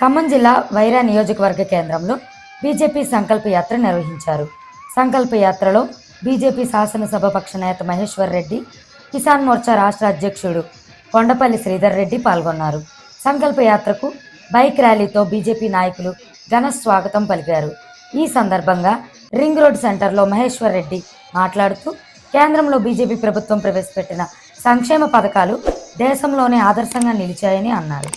ఖమ్మం జిల్లా వైరా నియోజకవర్గ కేంద్రంలో బీజేపీ సంకల్ప యాత్ర నిర్వహించారు. సంకల్ప యాత్రలో బీజేపీ శాసనసభ పక్ష నేత మహేశ్వర్ రెడ్డి కిసాన్ మోర్చా రాష్ట్ర అధ్యక్షుడు కొండపల్లి శ్రీధర్ రెడ్డి పాల్గొన్నారు. సంకల్ప యాత్రకు బైక్ ర్యాలీతో బీజేపీ నాయకులు ఘన స్వాగతం పలికారు. ఈ సందర్భంగా రింగ్ రోడ్ సెంటర్లో మహేశ్వర్ రెడ్డి మాట్లాడుతూ కేంద్రంలో బీజేపీ ప్రభుత్వం ప్రవేశపెట్టిన సంక్షేమ పథకాలు దేశంలోనే ఆదర్శంగా నిలిచాయని అన్నారు.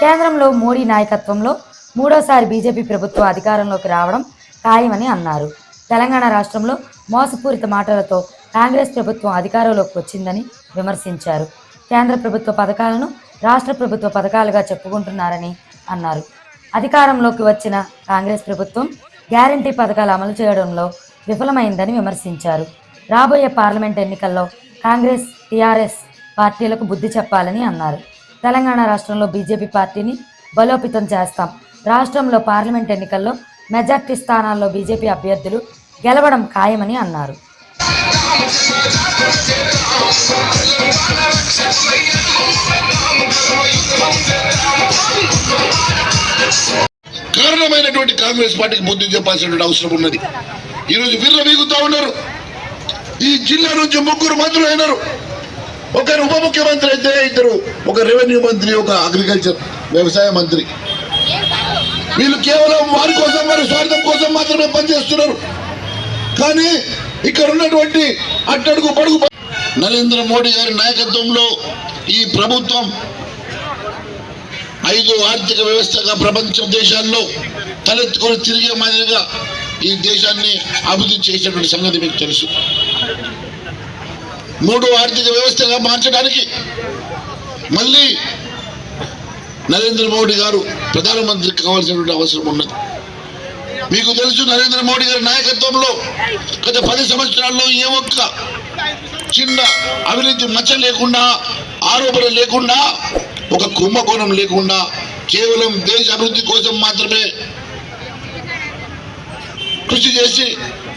కేంద్రంలో మోడీ నాయకత్వంలో మూడోసారి బీజేపీ ప్రభుత్వం అధికారంలోకి రావడం ఖాయమని అన్నారు. తెలంగాణ రాష్ట్రంలో మోసపూరిత మాటలతో కాంగ్రెస్ ప్రభుత్వం అధికారంలోకి వచ్చిందని విమర్శించారు. కేంద్ర ప్రభుత్వ పథకాలను రాష్ట్ర ప్రభుత్వ పథకాలుగా చెప్పుకుంటున్నారని అన్నారు. అధికారంలోకి వచ్చిన కాంగ్రెస్ ప్రభుత్వం గ్యారంటీ పథకాలు అమలు చేయడంలో విఫలమైందని విమర్శించారు. రాబోయే పార్లమెంట్ ఎన్నికల్లో కాంగ్రెస్ టీఆర్ఎస్ పార్టీలకు బుద్ధి చెప్పాలని అన్నారు. తెలంగాణ రాష్ట్రంలో బీజేపీ పార్టీని బలోపేతం చేస్తాం. రాష్ట్రంలో పార్లమెంట్ ఎన్నికల్లో మెజార్టీ స్థానాల్లో బీజేపీ అభ్యర్థులు గెలవడం ఖాయమని అన్నారు. కారణమైనటువంటి కాంగ్రెస్ పార్టీకి బుద్ధి చెప్పాల్సినటువంటి అవసరం ఉన్నది. ఈరోజు వీర్ర వీగుతా ఉన్నారు. ఈ జిల్లా నుంచి ముగ్గురు మంత్రులు అయినారు. ఒకరు ఉప ముఖ్యమంత్రి అయితే ఇద్దరు ఒక రెవెన్యూ మంత్రి ఒక అగ్రికల్చర్ వ్యవసాయ మంత్రి. వీళ్ళు కేవలం వారి కోసం వారి స్వార్థం కోసం మాత్రమే పనిచేస్తున్నారు. కానీ ఇక్కడ ఉన్నటువంటి అట్టడుగు పడుగు నరేంద్ర మోడీ గారి నాయకత్వంలో ఈ ప్రభుత్వం ఐదు ఆర్థిక వ్యవస్థగా ప్రపంచ దేశాల్లో తలెత్తుకొని తిరిగే మాదిరిగా ఈ దేశాన్ని అభివృద్ధి చేసినటువంటి సంగతి మీకు తెలుసు. మూడు ఆర్థిక వ్యవస్థగా మార్చడానికి మళ్ళీ నరేంద్ర మోడీ గారు ప్రధానమంత్రి కావాల్సినటువంటి అవసరం ఉన్నది. మీకు తెలుసు నరేంద్ర మోడీ గారి నాయకత్వంలో గత పది సంవత్సరాల్లో ఏ ఒక్క చిన్న అవినీతి మచ్చ లేకుండా ఆరోపణ లేకుండా ఒక కుంభకోణం లేకుండా కేవలం దేశ అభివృద్ధి కోసం మాత్రమే కృషి చేసి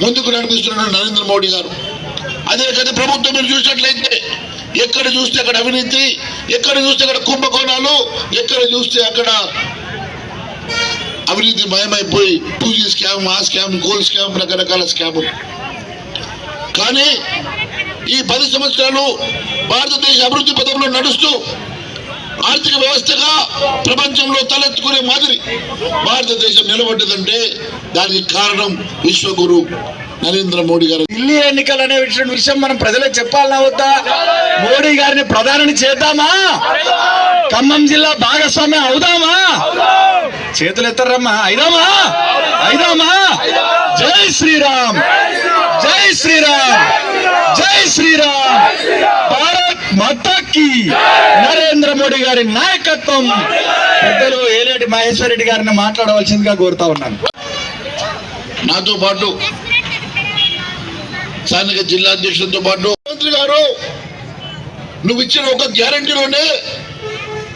ముందుకు నడిపిస్తున్నాడు నరేంద్ర మోడీ గారు అదే కదా ప్రభుత్వం మీరు చూసినట్లయితే ఎక్కడ చూస్తే అక్కడ అవినీతి ఎక్కడ చూస్తే అక్కడ కుంభకోణాలు ఎక్కడ చూస్తే అక్కడ అవినీతి భయమైపోయి టూజీ స్కామ్ ఆ స్కామ్ గోల్డ్ స్కామ్ రకరకాల స్కాములు. కానీ ఈ పది సంవత్సరాలు భారతదేశ అభివృద్ధి పదంలో నడుస్తూ ఆర్థిక వ్యవస్థగా ప్రపంచంలో తలెత్తుకునే మాదిరి భారతదేశం నిలబడ్డదంటే దానికి కారణం విశ్వగురు నరేంద్ర మోడీ గారు. ఢిల్లీ ఎన్నికలు అనే విషయం మనం ప్రజలకు చెప్పాలన్నా వద్దా? మోడీ గారిని ప్రధానని చేద్దామా? ఖమ్మం జిల్లా భాగస్వామ్యం అవుదామా? చేతులు ఎత్తారమ్మా అయిదామా? అయిదామా? జై శ్రీరామ్. జై శ్రీరామ్. జై శ్రీరామ్. భారత్ మతకి. మోడీ గారి నాయకత్వం. పెద్దలు ఏలేటి మహేశ్వర్ రెడ్డి గారిని మాట్లాడవలసిందిగా కోరుతా ఉన్నాను. నాతో పాటు స్థానిక జిల్లా అధ్యక్షులతో పాటు మంత్రి గారు నువ్వు ఇచ్చిన ఒక గ్యారంటీలోనే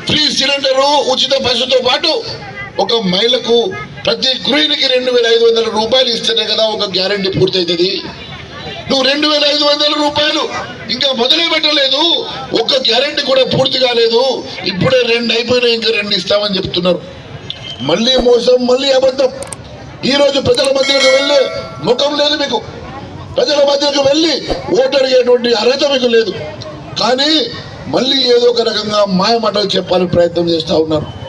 ఫ్రీ సిలిండరు ఉచిత బస్సుతో పాటు ఒక మహిళకు ప్రతి గృహిణికి రెండు వేల ఐదు వందల రూపాయలు ఇస్తేనే కదా ఒక గ్యారంటీ పూర్తవుతుంది నువ్వు రెండు వేల ఐదు వందల రూపాయలు ఇంకా మొదలే పెట్టలేదు. ఒక్క గ్యారెంటీ కూడా పూర్తి కాలేదు. ఇప్పుడే రెండు అయిపోయినాయి ఇంకా రెండు ఇస్తామని చెప్తున్నారు. మళ్ళీ మోసం మళ్ళీ అబద్ధం. ఈరోజు ప్రజల మధ్యకు వెళ్ళే ముఖం లేదు మీకు. ప్రజల మధ్యకు వెళ్ళి ఓటు అడిగేటువంటి అర్హత మీకు లేదు. కానీ మళ్ళీ ఏదో ఒక రకంగా మాయమాటలు చెప్పాలని ప్రయత్నం చేస్తూ ఉన్నారు.